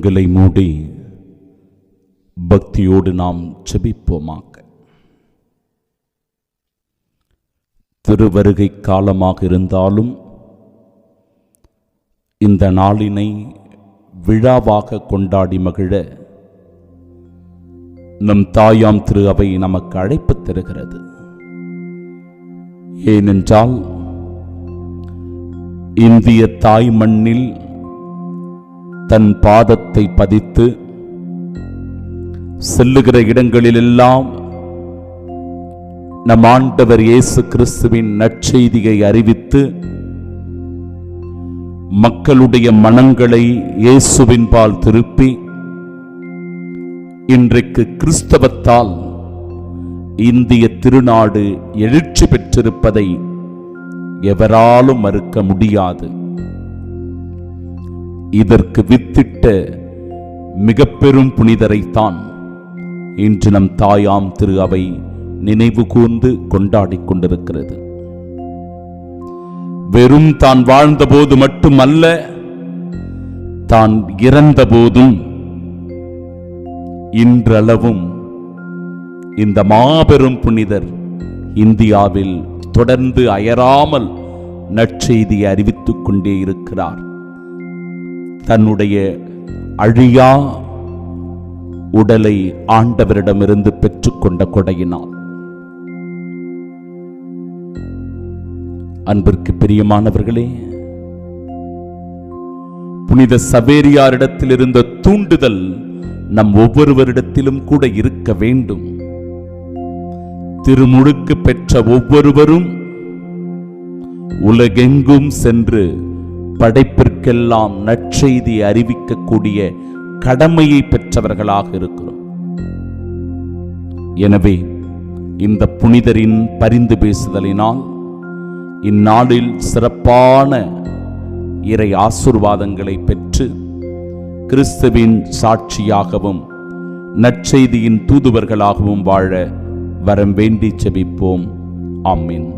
களை மூடி பக்தியோடு நாம் செபிப்போமாக. திருவருகை காலமாக இருந்தாலும் இந்த நாளினை விழாவாக கொண்டாடி மகிழ நம் தாயாம் திரு அவை நமக்கு அழைப்பு தருகிறது. ஏனென்றால் இந்திய தாய் மண்ணில் தன் பாதத்தை பதித்து செல்லுகிற இடங்களிலெல்லாம் நம் ஆண்டவர் இயேசு கிறிஸ்துவின் நற்செய்தியை அறிவித்து மக்களுடைய மனங்களை இயேசுவின் பால் திருப்பி இன்றைக்கு கிறிஸ்தவத்தால் இந்திய திருநாடு எழுச்சி பெற்றிருப்பதை எவராலும் மறுக்க முடியாது. இதற்கு வித்திட்ட மிக பெரும் புனிதரைத்தான் இன்று நம் தாயாம் திரு அவை நினைவு கூர்ந்து கொண்டாடிக் கொண்டிருக்கிறது. வெறும் தான் வாழ்ந்தபோது மட்டுமல்ல தான் இறந்தபோதும் இன்றளவும் இந்த மாபெரும் புனிதர் இந்தியாவில் தொடர்ந்து அயராமல் நற்செய்தி அறிவித்துக் கொண்டே இருக்கிறார். தன்னுடைய அழியா உடலை ஆண்டவரிடமிருந்து பெற்றுக்கொண்ட கொடையினால். அன்பிற்கு பிரியமானவர்களே புனித சபேரியாரிடத்தில் இருந்த தூண்டுதல் நம் ஒவ்வொருவரிடத்திலும் கூட இருக்க வேண்டும். திருமுழுக்கு பெற்ற ஒவ்வொருவரும் உலகெங்கும் சென்று மக்களுக்கெல்லாம் நற்செய்தி அறிவிக்கக்கூடிய கடமையை பெற்றவர்களாக இருக்கிறோம். எனவே இந்த புனிதரின் பரிந்து பேசுதலினால் இந்நாளில் சிறப்பான இறை ஆசுர்வாதங்களை பெற்று கிறிஸ்துவின் சாட்சியாகவும் நற்செய்தியின் தூதுவர்களாகவும் வாழ வரம் வேண்டி செபிப்போம். ஆமீன்.